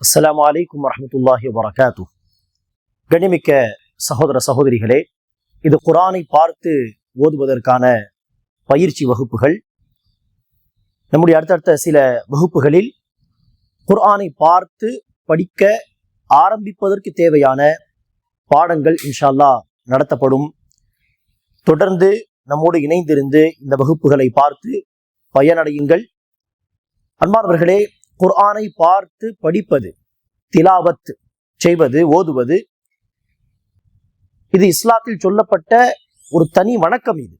அஸ்லாம் வலைக்கம் வரமத்துல்லாஹி வரகாத்து கண்ணிமிக்க சகோதர சகோதரிகளே இது குரானை பார்த்து ஓதுவதற்கான பயிற்சி வகுப்புகள். நம்முடைய அடுத்தடுத்த சில வகுப்புகளில் குர்ஆனை பார்த்து படிக்க ஆரம்பிப்பதற்கு தேவையான பாடங்கள் இன்ஷால்லா நடத்தப்படும். தொடர்ந்து நம்மோடு இணைந்திருந்து இந்த வகுப்புகளை பார்த்து பயனடையுங்கள். அன்பானவர்களே குர்ஆனை பார்த்து படிப்பது திலாவத் செய்வது ஓதுவது இது இஸ்லாத்தில் சொல்லப்பட்ட ஒரு தனி வணக்கம் இது.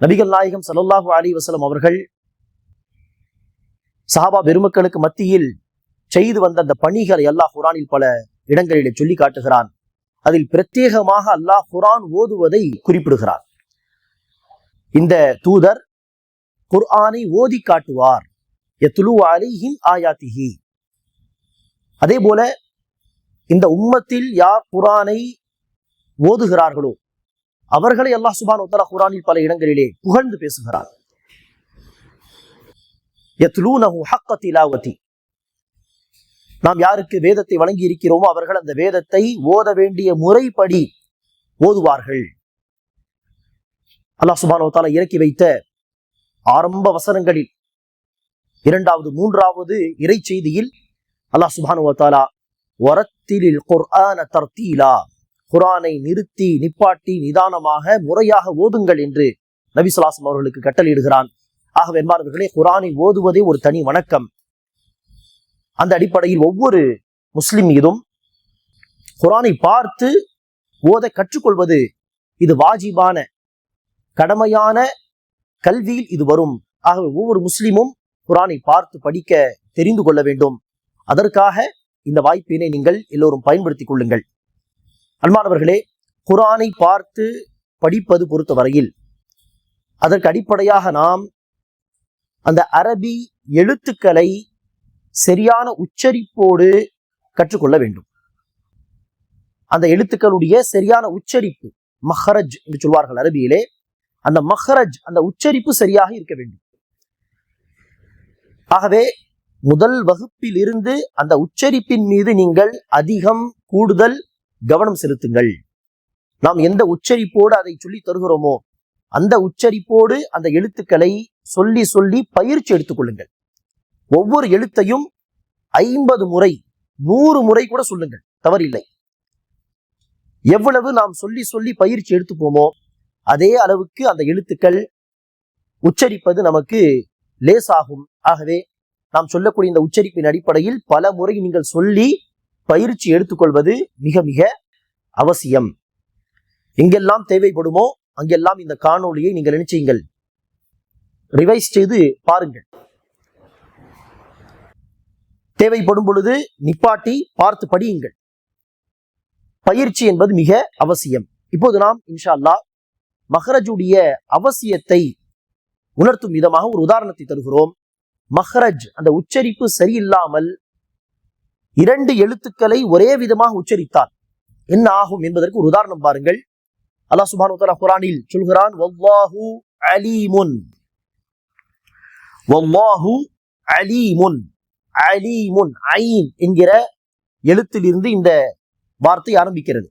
நபிகள் நாயகம் ஸல்லல்லாஹு அலி வசலம் அவர்கள் சஹாபா பெருமக்களுக்கு மத்தியில் செய்து வந்த அந்த பணிகளை அல்லாஹ் குரானில் பல இடங்களிலே சொல்லி காட்டுகிறான். அதில் பிரத்யேகமாக அல்லாஹ் குரான் ஓதுவதை குறிப்பிடுகிறார். இந்த தூதர் குர்ஆனை ஓதி காட்டுவார். எத்துலு ஆயாத்திஹி அதே போல இந்த உம்மத்தில் யார் குரானை ஓதுகிறார்களோ அவர்களை அல்லாஹ் சுபான் உத்தலா குரானில் பல இடங்களிலே புகழ்ந்து பேசுகிறார். ஹக்க திலாவதி. நாம் யாருக்கு வேதத்தை வழங்கி இருக்கிறோமோ அவர்கள் அந்த வேதத்தை ஓத வேண்டிய முறைப்படி ஓதுவார்கள். அல்லாஹ் சுபானோ தாலா இறக்கி வைத்த ஆரம்ப வசனங்களில் இரண்டாவது மூன்றாவது இறை செய்தியில் அல்லாஹ் சுபானுவத்தாலா தாலா ஒரத்திலில் குர்ஆன தர்த்தீலா குரானை நிறுத்தி நிப்பாட்டி நிதானமாக முறையாக ஓதுங்கள் என்று நபி சொலாசம் அவர்களுக்கு கட்டளையிடுகிறான். ஆகவே என்பார்களே குரானை ஓதுவதே ஒரு தனி வணக்கம். அந்த அடிப்படையில் ஒவ்வொரு முஸ்லிம் மீதும் குரானை பார்த்து ஓத கற்றுக்கொள்வது இது வாஜிபான கடமையான கல்வியில் இது வரும். ஆகவே ஒவ்வொரு முஸ்லிமும் குரானை பார்த்து படிக்க தெரிந்து கொள்ள வேண்டும். அதற்காக இந்த வாய்ப்பினை நீங்கள் எல்லோரும் பயன்படுத்திக் கொள்ளுங்கள். அன்பானவர்களே குரானை பார்த்து படிப்பது பொறுத்தவரையில் அதற்கு அடிப்படையாக நாம் அந்த அரபி எழுத்துக்களை சரியான உச்சரிப்போடு கற்றுக்கொள்ள வேண்டும். அந்த எழுத்துக்களுடைய சரியான உச்சரிப்பு மஹரஜ் என்று சொல்வார்கள் அரபியிலே அந்த மஹரஜ் அந்த உச்சரிப்பு சரியாக இருக்க வேண்டும். ஆகவே முதல் வகுப்பில் இருந்து அந்த உச்சரிப்பின் மீது நீங்கள் அதிகம் கூடுதல் கவனம் செலுத்துங்கள். நாம் எந்த உச்சரிப்போடு அதை சொல்லி தருகிறோமோ அந்த உச்சரிப்போடு அந்த எழுத்துக்களை சொல்லி சொல்லி பயிற்சி எடுத்துக்கொள்ளுங்கள் ஒவ்வொரு எழுத்தையும் ஐம்பது முறை நூறு முறை கூட சொல்லுங்கள். தவறில்லை. எவ்வளவு நாம் சொல்லி சொல்லி பயிற்சி எடுத்துப்போமோ அதே அளவுக்கு அந்த எழுத்துக்கள் உச்சரிப்பது நமக்கு லேசாகும். ஆகவே நாம் சொல்லக்கூடிய இந்த உச்சரிப்பின் அடிப்படையில் பல முறை நீங்கள் சொல்லி பயிற்சி எடுத்துக்கொள்வது மிக மிக அவசியம். எங்கெல்லாம் தேவைப்படுமோ அங்கெல்லாம் இந்த காணொளியை நீங்கள் நினைச்சீங்கள் ரிவைஸ் செய்து பாருங்கள். தேவைப்படும் பொழுது நிப்பாட்டி பார்த்து படியுங்கள். பயிற்சி என்பது மிக அவசியம். இப்போது நாம் இன்ஷா அல்லா மஹரஜுடைய அவசியத்தை உணர்த்தும் விதமாக ஒரு உதாரணத்தை தருகிறோம். மஹ்ரஜ் அந்த உச்சரிப்பு சரியில்லாமல் இரண்டு எழுத்துக்களை ஒரே விதமாக உச்சரித்தால் என்ன ஆகும் என்பதற்கு ஒரு உதாரணம் பாருங்கள். அல்லாஹ் சுபானு தஆலா குரானில் சொல்கிறான் வல்லாஹு அலீமுன் அலீமுன் அலீமுன் ஐன் என்கிற எழுத்திலிருந்து இந்த வார்த்தை ஆரம்பிக்கிறது.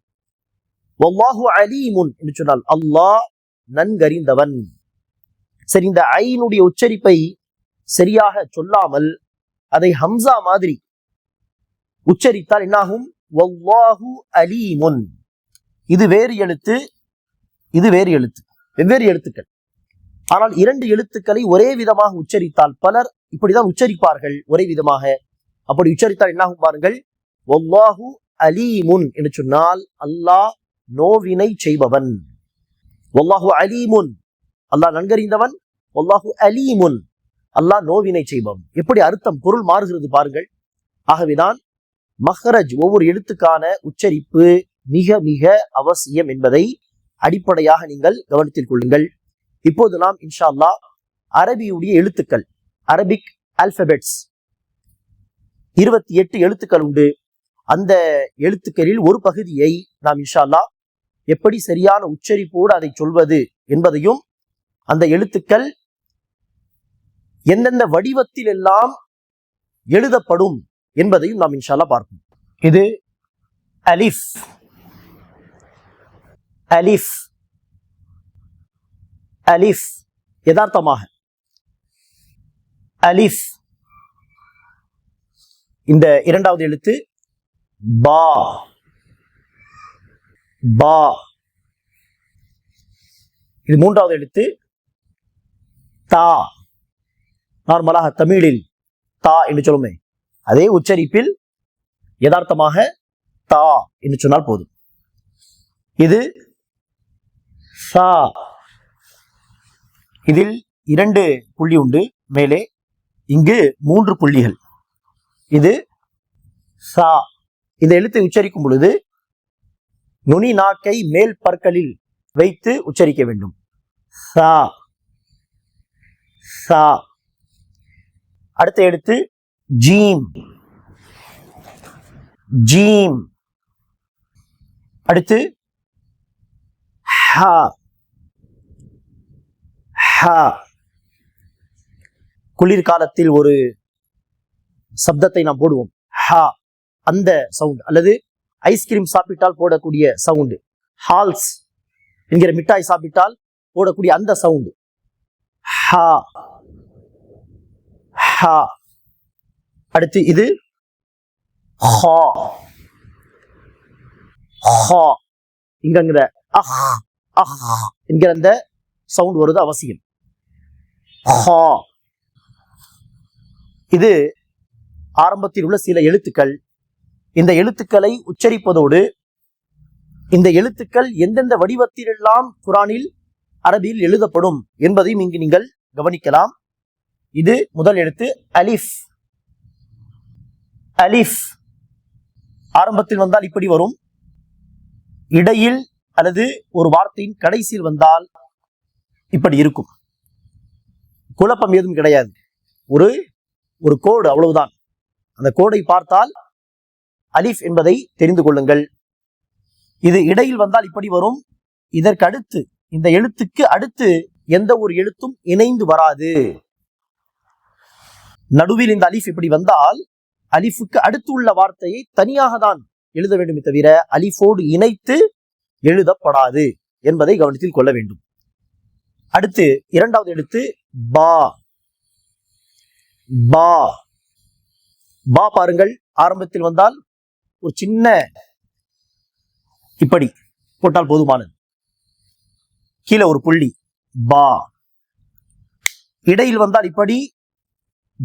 வல்லாஹு அலீமுன் என்று சொன்னால் அல்லாஹ் நன்கறிந்தவன். சரி இந்த ஐனுடைய உச்சரிப்பை சரியாக சொல்லாமல் அதை ஹம்சா மாதிரி உச்சரித்தால் என்னாகும்? வல்லாஹு அலீமுன். இது வேறு எழுத்து இது வேறு எழுத்து வெவ்வேறு எழுத்துக்கள். ஆனால் இரண்டு எழுத்துக்களை ஒரே விதமாக உச்சரித்தால் பலர் இப்படிதான் உச்சரிப்பார்கள் ஒரே விதமாக. அப்படி உச்சரித்தால் என்னாகும் பாருங்கள்? ஒவ்வாஹு அலீமுன் என்று சொன்னால் அல்லாஹ் நோவினை செய்பவன். வல்லாஹு அலீமுன். அல்லாஹ் நன்கறிந்தவன். வல்லாஹு அலீமுன். அல்லாஹ் நோவினை செய்பவன். எப்படி அர்த்தம் பொருள் மாறுகிறது பாருங்கள். ஆகவேதான் மஹரஜ் ஒவ்வொரு எழுத்துக்கான உச்சரிப்பு மிக மிக அவசியம் என்பதை அடிப்படையாக நீங்கள் கவனத்தில் கொள்ளுங்கள். இப்போது நாம் இன்ஷா அல்லா அரபியுடைய எழுத்துக்கள் அரபிக் அல்பபெட்ஸ் இருபத்தி எட்டு எழுத்துக்கள் உண்டு. அந்த எழுத்துக்களில் ஒரு பகுதியை நாம் இன்ஷா அல்லா எப்படி சரியான உச்சரிப்போடு அதை சொல்வது என்பதையும் அந்த எழுத்துக்கள் எந்தெந்த வடிவத்தில் எல்லாம் எழுதப்படும் என்பதையும் நாம் இன்ஷால்லா பார்ப்போம். இது அலிஃப். அலிஃப். அலிஃப். யதார்த்தமாக. அலிஃப். இந்த இரண்டாவது எழுத்து பா. பா. இது மூன்றாவது எழுத்து தா. நார்மலாக தமிழில் தா என்று சொல்லுமே. அதே உச்சரிப்பில் யதார்த்தமாக தா என்று சொன்னால் போதும். இது சா. இதில் இரண்டு புள்ளி உண்டு. மேலே இங்கு மூன்று புள்ளிகள். இது சா. இந்த எழுத்தை உச்சரிக்கும் பொழுது நுனி நாக்கை மேல் பற்களில் வைத்து உச்சரிக்க வேண்டும். சா. சா. அடுத்த எழுத்து ஜீம். ஜீம். அடுத்து ஹா. ஹா. குளிர்காலத்தில் ஒரு சப்தத்தை நாம் போடுவோம். ஹா. அந்த சவுண்ட். அல்லது ஐஸ்கிரீம் சாப்பிட்டால் போடக்கூடிய சவுண்டு. ஹால்ஸ் என்கிற மிட்டாய் சாப்பிட்டால் போடக்கூடிய அந்த சவுண்டு. ஹா. ஹா. அடுத்து இது ஹா. ஹா. இங்கங்கிற அஹ் அஹ் என்கிற அந்த சவுண்ட் வருது அவசியம். ஹா. இது ஆரம்பத்தில் உள்ள சில எழுத்துக்கள். இந்த எழுத்துக்களை உச்சரிப்பதோடு இந்த எழுத்துக்கள் எந்தெந்த வடிவத்திலெல்லாம் குரானில் அரபியில் எழுதப்படும் என்பதையும் இங்கு நீங்கள் கவனிக்கலாம். இது முதல் எழுத்து அலிஃப். அலிஃப். ஆரம்பத்தில் வந்தால் இப்படி வரும். இடையில் அல்லது ஒரு வார்த்தையின் கடைசியில் வந்தால் இப்படி இருக்கும். குழப்பம் ஏதும் கிடையாது. ஒரு ஒரு கோடு அவ்வளவுதான். அந்த கோடை பார்த்தால் அலிஃப் என்பதை தெரிந்து கொள்ளுங்கள். இது இடையில் வந்தால் இப்படி வரும். இதற்கு அடுத்து இந்த எழுத்துக்கு அடுத்து எந்த ஒரு எழுத்தும் இணைந்து வராது. நடுவில் இந்த அலிஃப் இப்படி வந்தால் அலிஃபுக்கு அடுத்து உள்ள வார்த்தையை தனியாக தான் எழுத வேண்டுமே தவிர அலிஃபோடு இணைத்து எழுதப்படாது என்பதை கவனத்தில் கொள்ள வேண்டும். அடுத்து இரண்டாவது எழுத்து பா. பா. பா பாருங்கள் ஆரம்பத்தில் வந்தால் ஒரு சின்ன இப்படி போட்டால் போதுமானது. கீழே ஒரு புள்ளி பா. இடையில் வந்தால் இப்படி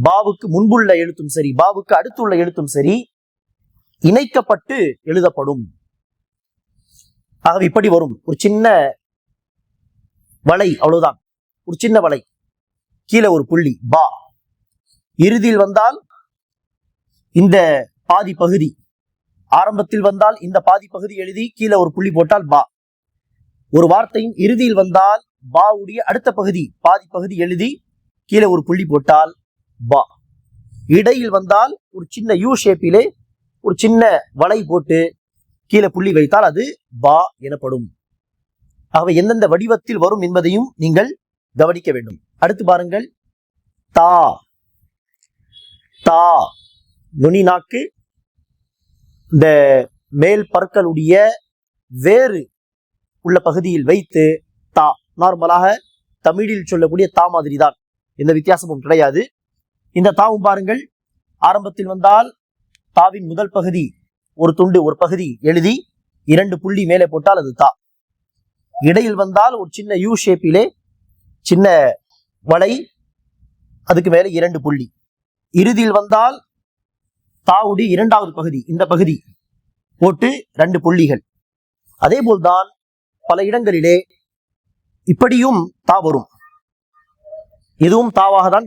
பாவுக்கு முன்புள்ள எழுத்தும் சரி பாவுக்கு அடுத்துள்ள எழுத்தும் சரி இணைக்கப்பட்டு எழுதப்படும். ஆகவே இப்படி வரும். ஒரு சின்ன வலை அவ்வளவுதான். ஒரு சின்ன வலை. கீழே ஒரு புள்ளி பா. இறுதியில் வந்தால் இந்த பாதி பகுதி. ஆரம்பத்தில் வந்தால் இந்த பாதி பகுதி எழுதி கீழே ஒரு புள்ளி போட்டால் பா. ஒரு வார்த்தையின் இறுதியில் வந்தால் பாவுடைய அடுத்த பகுதி பாதி பகுதி எழுதி கீழே ஒரு புள்ளி போட்டால் பா. இடையில் வந்தால் ஒரு சின்ன யூ ஷேப்பிலே ஒரு சின்ன வலை போட்டு கீழே புள்ளி வைத்தால் அது பா எனப்படும். ஆகவே எந்தெந்த வடிவத்தில் வரும் என்பதையும் நீங்கள் கவனிக்க வேண்டும். அடுத்து பாருங்கள். தா. தா. நுனி நாக்கு இந்த மேல் பற்களுடைய வேறு உள்ள பகுதியில் வைத்து தா. நார்மலாக தமிழில் சொல்லக்கூடிய தா மாதிரி தான் எந்த வித்தியாசமும் கிடையாது. இந்த தாவும் பாருங்கள். ஆரம்பத்தில் வந்தால் தாவின் முதல் பகுதி ஒரு துண்டு ஒரு பகுதி எழுதி இரண்டு புள்ளி மேலே போட்டால் அது தா. இடையில் வந்தால் ஒரு சின்ன யூ ஷேப்பிலே சின்ன வலை அதுக்கு மேலே இரண்டு புள்ளி. இறுதியில் வந்தால் தாவுடி இரண்டாவது பகுதி இந்த பகுதி போட்டு ரெண்டு புள்ளிகள். அதே போல்தான் பல இடங்களிலே இப்படியும் தா வரும். இதுவும் தாவாக தான்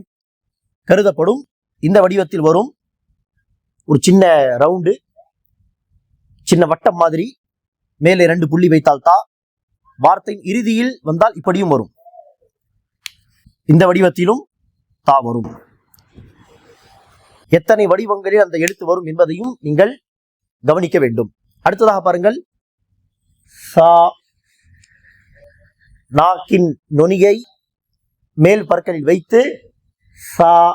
கருதப்படும். இந்த வடிவத்தில் வரும் ஒரு சின்ன ரவுண்டு சின்ன வட்டம் மாதிரி மேலே ரெண்டு புள்ளி வைத்தால் தா வார்த்தையின் இறுதியில் வந்தால் இப்படியும் வரும். இந்த வடிவத்திலும் தா வரும். எத்தனை வடிவங்களில் அந்த எழுத்து வரும் என்பதையும் நீங்கள் கவனிக்க வேண்டும். அடுத்ததாக பாருங்கள். சா நாக்கின் நுனியை மேல் பற்களில் வைத்து சா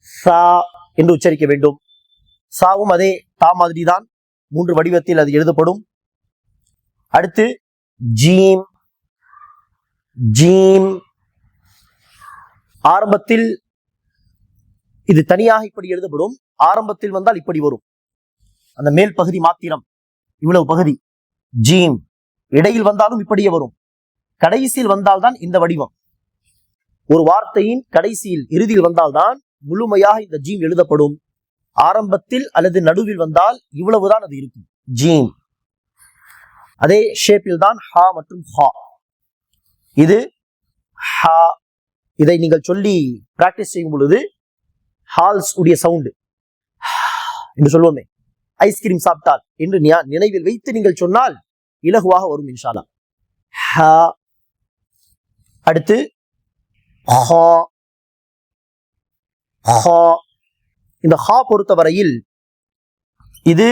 சா என்று உச்சரிக்க வேண்டும். சாவும் அதே தா மாதிரி தான் மூன்று வடிவத்தில் அது எழுதப்படும். அடுத்து ஜீம் ஜீம். ஆரம்பத்தில் இது தனியாக இப்படி எழுதப்படும். ஆரம்பத்தில் வந்தால் இப்படி வரும். அந்த மேல் பகுதி மாத்திரம் இவ்வளவு பகுதி. ஜீம். இடையில் வந்தாலும் இப்படியே வரும். கடைசியில் வந்தால்தான் இந்த வடிவம். ஒரு வார்த்தையின் கடைசியில் இறுதியில் வந்தால்தான் முழுமையாக இந்த ஜீம் எழுதப்படும். ஆரம்பத்தில் அல்லது நடுவில் வந்தால் இவ்வளவுதான் அது இருக்கும். ஜீம். அதே ஷேப்பில் தான் ஹா மற்றும் ஹா. இது ஹா. இதை நீங்கள் சொல்லி பிராக்டிஸ் செய்யும் பொழுது ஹால்ஸ் உடைய சவுண்டு என்று சொல்லுவோமே ஐஸ்கிரீம் சாப்பிட்டால் என்று நினைவில் வைத்து நீங்கள் சொன்னால் இலகுவாக வரும் இன்ஷாலா அடுத்து ஹா ஹா. இந்த ஹா பொறுத்தவரையில் இது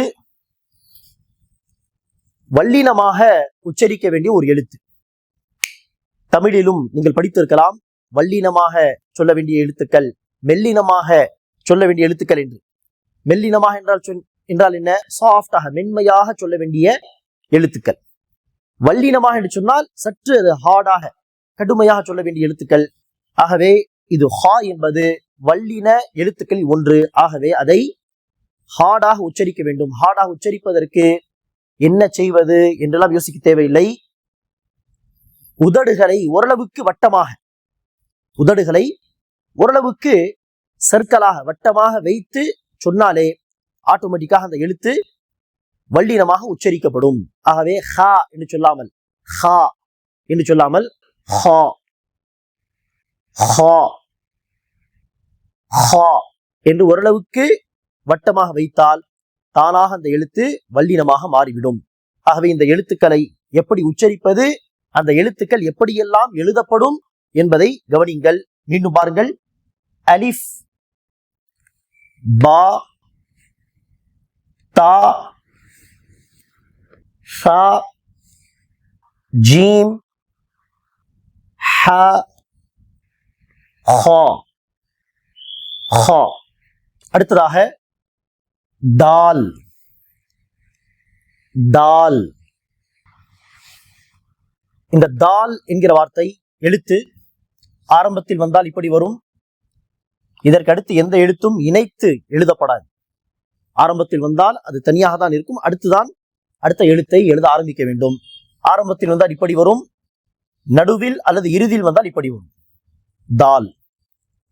வல்லினமாக உச்சரிக்க வேண்டிய ஒரு எழுத்து. தமிழிலும் நீங்கள் படித்திருக்கலாம் வல்லினமாக சொல்ல வேண்டிய எழுத்துக்கள் மெல்லினமாக சொல்ல வேண்டிய எழுத்துக்கள் என்று. மெல்லினமாக என்றால் சொல் என்றால் என்ன? சாஃப்டாக மென்மையாக சொல்ல வேண்டிய எழுத்துக்கள். வல்லினமாக என்று சொன்னால் சற்று அது ஹார்டாக கடுமையாக சொல்ல வேண்டிய எழுத்துக்கள். ஆகவே இது ஹா என்பது வல்லின எழுத்துக்களில் ஒன்று. ஆகவே அதை ஹார்டாக உச்சரிக்க வேண்டும். ஹார்டாக உச்சரிப்பதற்கு என்ன செய்வது என்றெல்லாம் யோசிக்க தேவையில்லை. உதடுகளை ஓரளவுக்கு வட்டமாக உதடுகளை ஓரளவுக்கு சர்க்கலாக வட்டமாக வைத்து சொன்னாலே ஆட்டோமேட்டிக்காக அந்த எழுத்து வல்லினமாக உச்சரிக்கப்படும். ஆகவே ஹா என்று சொல்லாமல் ஹா என்று சொல்லாமல் ஹா. ஹா. ஹா என்று ஓரளவுக்கு வட்டமாக வைத்தால் தானாக அந்த எழுத்து வல்லினமாக மாறிவிடும். ஆகவே இந்த எழுத்துக்களை எப்படி உச்சரிப்பது அந்த எழுத்துக்கள் எப்படியெல்லாம் எழுதப்படும் என்பதை கவனிங்கள். மீண்டும் பாருங்கள். அலிஃப் பா தா சா ஜீம் ஹ ஹா. ஹா. அடுத்ததாக தால் தால் இந்த தால் என்கிற வார்த்தை எழுத்து ஆரம்பத்தில் வந்தால் இப்படி வரும். இதற்கு அடுத்து எந்த எழுத்தும் இணைத்து எழுதப்படாது. ஆரம்பத்தில் வந்தால் அது தனியாக தான் இருக்கும். அடுத்துதான் அடுத்த எழுத்தை எழுத ஆரம்பிக்க வேண்டும். ஆரம்பத்தில் வந்தால் இப்படி வரும். நடுவில் அல்லது இறுதியில் வந்தால் இப்படி வரும். தால்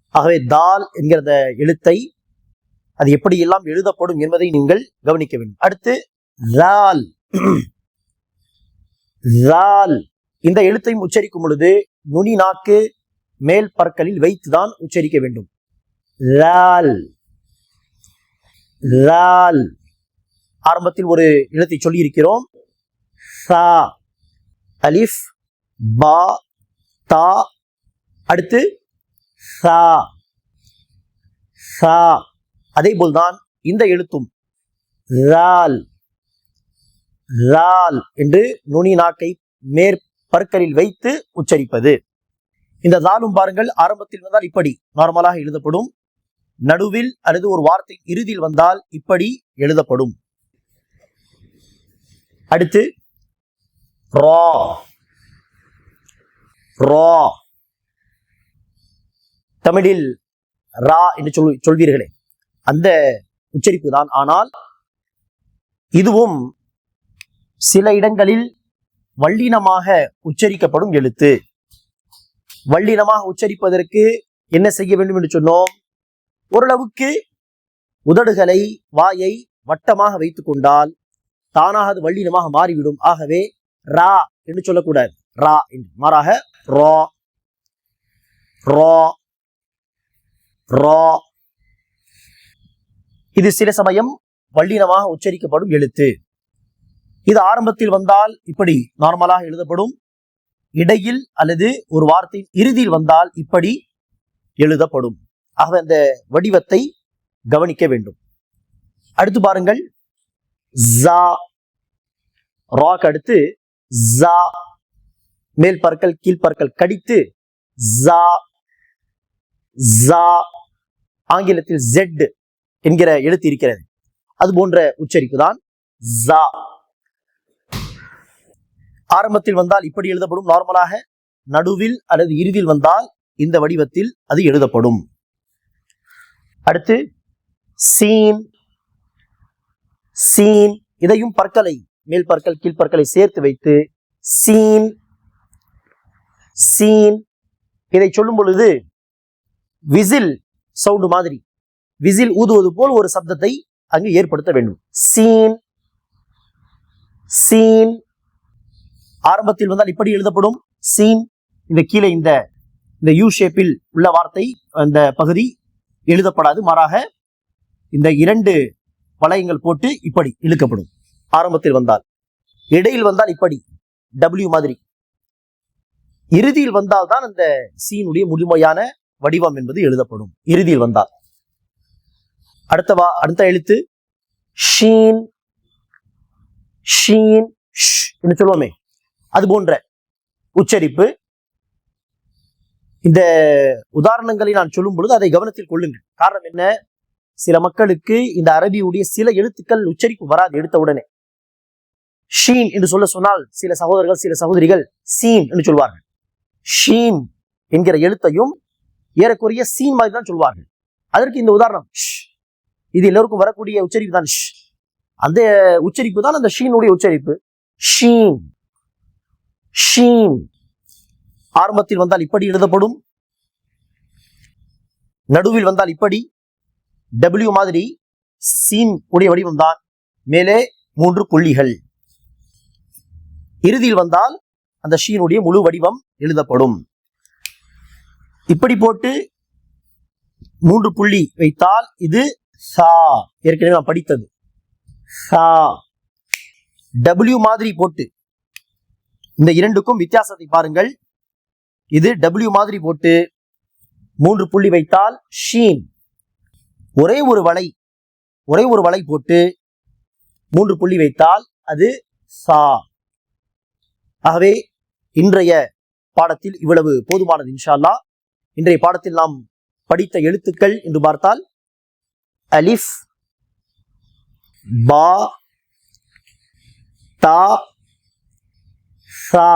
ஆகவே தால் என்கிற எழுத்தை அது எப்படி எல்லாம் எழுதப்படும் என்பதை நீங்கள் கவனிக்க வேண்டும். அடுத்து ரால். ரால். இந்த எழுத்தையும் உச்சரிக்கும் பொழுது நுனி நாக்கு மேல் பற்களில் வைத்துதான் உச்சரிக்க வேண்டும். ரால். ரால். ஆரம்பத்தில் ஒரு எழுத்தை சொல்லியிருக்கிறோம். சா. அலிஃப். பா. தா. அடுத்து சா. சா. அதேபோல் தான் இந்த எழுத்தும் ரால். ரால் என்று நுனி நாக்கை மேற்பற்களில் வைத்து உச்சரிப்பது. இந்த தாலும் பாருங்கள் ஆரம்பத்தில் வந்தால் இப்படி நார்மலாக எழுதப்படும். நடுவில் அல்லது ஒரு வார்த்தை இறுதியில் வந்தால் இப்படி எழுதப்படும். அடுத்து ரா. ரா. தமிழில் ரா என்று சொல் சொல்வீர்களே. அந்த உச்சரிப்பு தான். ஆனால் இதுவும் சில இடங்களில் வல்லினமாக உச்சரிக்கப்படும் எழுத்து. வல்லினமாக உச்சரிப்பதற்கு என்ன செய்ய வேண்டும் என்று சொன்னோம்? ஓரளவுக்கு உதடுகளை வாயை வட்டமாக வைத்து கொண்டால் தானாக அது வல்லினமாக மாறிவிடும். ஆகவே ரா என்று சொல்லக்கூடாது. ரா என்று. மாறாக ரா ரா ரா. இது சில சமயம் வல்லினமாக உச்சரிக்கப்படும் எழுத்து. இது ஆரம்பத்தில் வந்தால் இப்படி நார்மலாக எழுதப்படும். இடையில் அல்லது ஒரு வார்த்தையின் இறுதியில் வந்தால் இப்படி எழுதப்படும். ஆக அந்த வடிவத்தை கவனிக்க வேண்டும். அடுத்து பாருங்கள். ஜா. ராக் அடுத்து ஜா. மேல் பற்கள் கீழ்பற்கள் கடித்து ஜா. ஜா ஆங்கிலத்தில் ஜெட் என்கிற எழுத்து இருக்கிறது. அது போன்ற உச்சரிப்பு தான் ஜா. ஆரம்பத்தில் வந்தால் இப்படி எழுதப்படும். நார்மலாக நடுவில் அல்லது இறுதியில் வந்தால் இந்த வடிவத்தில் அது எழுதப்படும். அடுத்து சீன் சீன் இதையும் பற்களை மேல் பற்கள் கீழ்ப்பற்களை சேர்த்து வைத்து சீன் சீன் இதை சொல்லும் பொழுது விசில் சவுண்டு மாதிரி. விசில் ஊதுவது போல் ஒரு சப்தத்தை அங்கு ஏற்படுத்த வேண்டும். சீன். சீன். ஆரம்பத்தில் வந்தால் இப்படி எழுதப்படும். சீன். இந்த கீழே இந்த இந்த யூ ஷேப்பில் உள்ள வார்த்தை அந்த பகுதி எழுதப்படாது. மாறாக இந்த இரண்டு வளையங்கள் போட்டு இப்படி இழுக்கப்படும். ஆரம்பத்தில் வந்தால். இடையில் வந்தால் இப்படி. டபிள்யூ மாதிரி. இறுதியில் வந்தால் தான் அந்த சீனுடைய முழுமையான வடிவம் என்பது எழுதப்படும். இறுதியில் வந்தால். அடுத்த வா அடுத்த எழுத்து. ஷீன் ஷீன் என்று சொல்லுவோமே. அது போன்ற உச்சரிப்பு. இந்த உதாரணங்களை நான் சொல்லும் பொழுது அதை கவனத்தில் கொள்ளுங்கள். காரணம் என்ன? சில மக்களுக்கு இந்த அரபியுடைய சில எழுத்துக்கள் உச்சரிப்பு வராது எடுத்த உடனே. ஷீன் என்று சொல்ல சொன்னால் சில சகோதரர்கள் சில சகோதரிகள் சீன் என்று சொல்வார்கள். ஷீன் என்கிற எழுத்தையும் ஏறக்குறைய சீன் மாதிரி தான் சொல்வார்கள். அதற்கு இந்த உதாரணம் இது எல்லோருக்கும் வரக்கூடிய உச்சரிப்பு தான் அந்த உச்சரிப்பு தான் அந்த ஷீனுடைய உச்சரிப்பு. ஷீன் ஷீன். ஆரம்பத்தில் வந்தால் இப்படி எழுதப்படும். நடுவில் வந்தால் இப்படி. டபிள்யூ மாதிரி சீன் உடைய வடிவம் தான். மேலே மூன்று புள்ளிகள். இறுதியில் வந்தால் அந்த ஷீனுடைய முழு வடிவம் எழுதப்படும். இப்படி போட்டு மூன்று புள்ளி வைத்தால் இது சா. ஏற்கனவே நான் படித்தது. சா. டபிள்யூ மாதிரி போட்டு இந்த இரண்டுக்கும் வித்தியாசத்தை பாருங்கள். இது டபிள்யூ மாதிரி போட்டு மூன்று புள்ளி வைத்தால் ஷீன். ஒரே ஒரு வலை ஒரே ஒரு வலை போட்டு மூன்று புள்ளி வைத்தால் அது சா. ஆகவே இன்றைய பாடத்தில் இவ்வளவு போதுமானது இன்ஷால்லா. இன்றைய பாடத்தில் நாம் படித்த எழுத்துக்கள் என்று பார்த்தால் அலிஃப் பா தா சா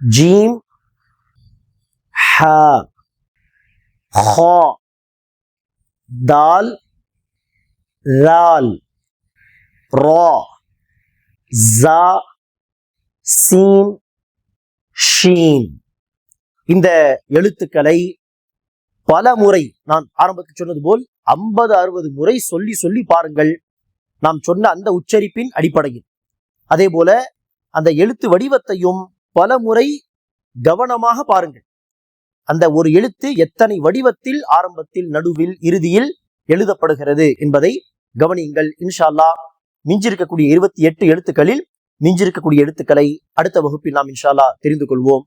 ஜீம் ஹ ஹா தால் ரால் ரா ஜா சீன் ஷீன் இந்த எழுத்துக்களை பல முறை நான் ஆரம்பத்தில் சொன்னது போல் ஐம்பது அறுபது முறை சொல்லி சொல்லி பாருங்கள். நாம் சொன்ன அந்த உச்சரிப்பின் அடிப்படையில். அதே போல அந்த எழுத்து வடிவத்தையும் பல முறை கவனமாக பாருங்கள். அந்த ஒரு எழுத்து எத்தனை வடிவத்தில் ஆரம்பத்தில் நடுவில் இறுதியில் எழுதப்படுகிறது என்பதை கவனியுங்கள். இன்ஷால்லா மிஞ்சிருக்கக்கூடிய இருபத்தி எட்டு எழுத்துக்களில் மிஞ்சிருக்கக்கூடிய எழுத்துக்களை அடுத்த வகுப்பில் நாம் இன்ஷால்லா தெரிந்து கொள்வோம்.